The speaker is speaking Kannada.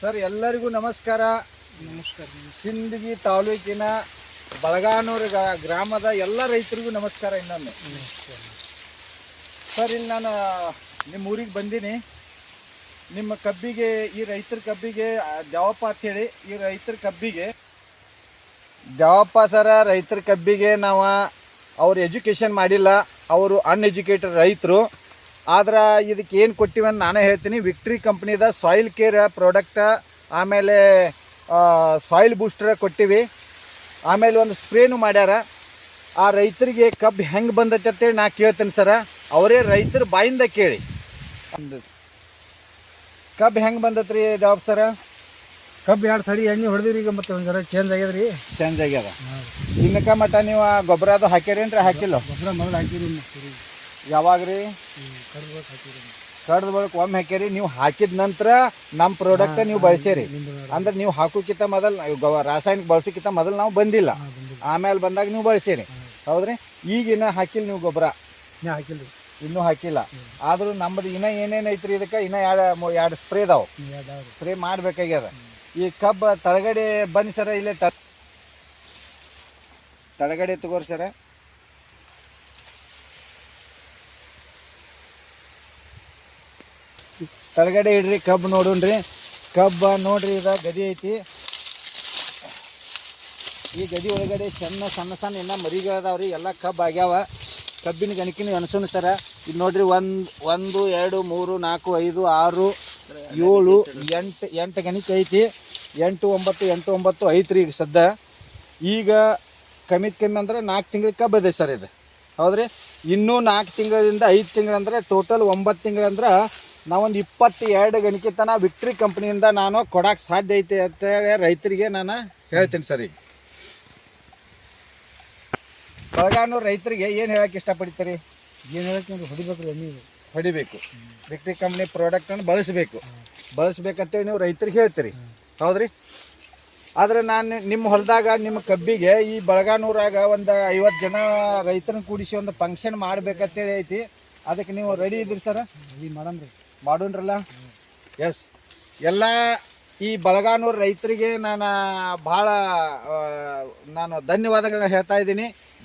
ಸರ್ ಎಲ್ಲರಿಗೂ ನಮಸ್ಕಾರ. ನಮಸ್ಕಾರ ಸಿಂದಗಿ ತಾಲೂಕಿನ ಬಳಗಾನೂರು ಗ್ರಾಮದ ಎಲ್ಲ ರೈತರಿಗೂ ನಮಸ್ಕಾರ ಇನ್ನೊಮ್ಮೆ. ಸರ್ ಇಲ್ಲಿ ನಾನು ನಿಮ್ಮ ಊರಿಗೆ ಬಂದೀನಿ. ನಿಮ್ಮ ಕಬ್ಬಿಗೆ ಈ ರೈತರ ಕಬ್ಬಿಗೆ ಆ, ಅಂತ ಹೇಳಿ. ಈ ರೈತರ ಕಬ್ಬಿಗೆ. ಜವಾಪ ಸರ ರೈತರ ಕಬ್ಬಿಗೆ ನಾವು ಅವ್ರು ಎಜುಕೇಷನ್ ಮಾಡಿಲ್ಲ. ಅವರು ಅನ್ಎಜುಕೇಟೆಡ್ ರೈತರು. ಆದ್ರೆ ಇದಕ್ಕೆ ಏನು ಕೊಟ್ಟಿವಂತ ನಾನೇ ಹೇಳ್ತೀನಿ. ವಿಕ್ಟ್ರಿ ಕಂಪ್ನಿದ ಸಾಯಿಲ್ ಕೇರ್ ಪ್ರಾಡಕ್ಟ ಆಮೇಲೆ ಸಾಯಿಲ್ ಬೂಸ್ಟರ್ ಕೊಟ್ಟಿವಿ. ಆಮೇಲೆ ಒಂದು ಸ್ಪ್ರೇನು ಮಾಡ್ಯಾರ. ಆ ರೈತರಿಗೆ ಕಬ್ಬು ಹೆಂಗೆ ಬಂದೈತೆ ಅಂತೇಳಿ ನಾ ಕೇಳ್ತೀನಿ ಸರ. ಅವರೇ ರೈತರ ಬಾಯಿಂದ ಕೇಳಿ. ಒಂದು ಕಬ್ಬು ಹೆಂಗೆ ಬಂದತ್ರಿ ಜವಾಬ್ ಸರ? ಕಬ್ಬು ಎರಡು ಸರಿ ಎಣ್ಣೆ ಹೊಡೆದಿರಿ ಈಗ ಮತ್ತೆ ಒಂದು ಜರ ಚೇಂಜ್ ಆಗ್ಯದ್ರಿ. ಚೇಂಜ್ ಆಗ್ಯದ. ಇನ್ನಕ ಮಟ್ಟ ನೀವು ಗೊಬ್ಬರ ಅದು ಹಾಕ್ಯಾರೇನ್ರಿ? ಹಾಕಿಲ್ಲ. ಗೊಬ್ಬರ ಮೊದಲು ಹಾಕಿರಿ ಯಾವಾಗ ರೀ ಕಡ್ದು ಬಳಕ ಒಮ್ಮೆ ಹಾಕ್ಯಾರಿ ನೀವು ಹಾಕಿದ ನಂತರ ನಮ್ಮ ಪ್ರಾಡಕ್ಟ್ ನೀವು ಬಳಸಿರಿ ಅಂದ್ರೆ ನೀವು ಹಾಕೋಕ್ಕಿಂತ ಮೊದಲು ರಾಸಾಯನಿಕ ಬಳಸೋಕ್ಕಿಂತ ಮೊದಲು ನಾವು ಬಂದಿಲ್ಲ. ಆಮೇಲೆ ಬಂದಾಗ ನೀವು ಬಳಸಿರಿ ಹೌದ್ರಿ? ಈಗಿನ ಹಾಕಿಲ್ಲ ನೀವು ಗೊಬ್ಬರ? ಹಾಕಿಲ್ಲ ಇನ್ನೂ ಹಾಕಿಲ್ಲ. ಆದ್ರೂ ನಮ್ಮದು ಇನ್ನ ಏನೇನು ಐತ್ರಿ ಇದಕ್ಕೆ? ಇನ್ನ ಎರಡು ಎರಡು ಸ್ಪ್ರೇ ಇದಾವೆ ಸ್ಪ್ರೇ ಮಾಡ್ಬೇಕಾಗ್ಯದ. ಈ ಕಬ್ಬ ತಳಗಡೆ ಬನ್ನಿ ಸರ, ಇಲ್ಲೇ ತಳಗಡೆ ತಗೋರಿ ಸರ. ತಳಗಡೆ ಇಡ್ರಿ ಕಬ್ಬು ನೋಡೋಣ್ರಿ ಕಬ್ಬ ನೋಡ್ರಿ ಇದ ಗದಿ ಐತಿ. ಈ ಗದಿ ಒಳಗಡೆ ಸಣ್ಣ ಸಣ್ಣ ಸಣ್ಣ ಇನ್ನ ಮರಿಗಳದಾವ್ರಿ ಎಲ್ಲ ಕಬ್ಬು ಆಗ್ಯಾವ. ಕಬ್ಬಿನ ಗಣಕಿನ ಅನ್ಸೋಣ ಸರ. ಇದು ನೋಡ್ರಿ ಒಂದು ಒಂದು, ಎರಡು, ಮೂರು, ನಾಲ್ಕು, ಐದು, ಆರು, ಏಳು, ಎಂಟು ಎಂಟು ಗಣಿಕೆ ಐತಿ. ಎಂಟು, ಒಂಬತ್ತು ಎಂಟು, ಒಂಬತ್ತು, ಐತ್ರಿ ಈಗ ಸದ್ದ. ಈಗ ಕಮ್ಮಿ ಕಮ್ಮಿ ಅಂದ್ರೆ ನಾಲ್ಕು ತಿಂಗಳಿಗೆ ಕಬ್ಬು ಇದೆ ಸರ್ ಇದು. ಹೌದ್ರಿ? ಇನ್ನೂ ನಾಲ್ಕು ತಿಂಗಳಿಂದ ಐದು ತಿಂಗಳು ಅಂದ್ರೆ ಟೋಟಲ್ ಒಂಬತ್ತು ತಿಂಗಳು ಅಂದ್ರೆ ನಾವೊಂದು ಇಪ್ಪತ್ತು ಎರಡು ಗಣಕಿ ತನ ವಿಕ್ಟ್ರಿ ಕಂಪ್ನಿಯಿಂದ ನಾನು ಕೊಡಕ್ಕೆ ಸಾಧ್ಯ ಐತೆ ಅಂತ ರೈತರಿಗೆ ನಾನು ಹೇಳ್ತೀನಿ ಸರ್ ಈಗ. ಬಳಗಾನೂರು ರೈತರಿಗೆ ಏನು ಹೇಳಕ್ಕೆ ಇಷ್ಟಪಡ್ತೀರಿ? ಏನು ಹೇಳಕ್ಕೆ ಹೊಡಿಬೇಕ್ರಿ ಎಣ್ಣೆ ಇದು. ಹೊಡಿಬೇಕು. ವಿಕ್ಟ್ರಿ ಕಂಪ್ನಿ ಪ್ರಾಡಕ್ಟನ್ನು ಬಳಸಬೇಕು. ಬಳಸ್ಬೇಕಂತೇಳಿ ನೀವು ರೈತರಿಗೆ ಹೇಳ್ತೀರಿ. ಹೌದ್ರಿ? ಆದ್ರೆ ನಾನು ನಿಮ್ಮ ಹೊಲದಾಗ ನಿಮ್ಮ ಕಬ್ಬಿಗೆ ಈ ಬಳಗಾನೂರಾಗ ಒಂದು ಐವತ್ತು ಜನ ರೈತರನ್ನ ಕೂಡಿಸಿ ಒಂದು ಫಂಕ್ಷನ್ ಮಾಡ್ಬೇಕಂತೇಳಿ ಐತಿ. ಅದಕ್ಕೆ ನೀವು ರೆಡಿ ಇದ್ರಿ ಸರ್ ಈ ಮಾಡಮ್ರಿ. ಮಾಡೋಣ್ರಲ್ಲ? ಎಸ್ ಎಲ್ಲ ಈ ಬಳಗಾನೂರು ರೈತರಿಗೆ ನಾನು ಭಾಳ ನಾನು ಧನ್ಯವಾದಗಳನ್ನ ಹೇಳ್ತಾ ಇದ್ದೀನಿ.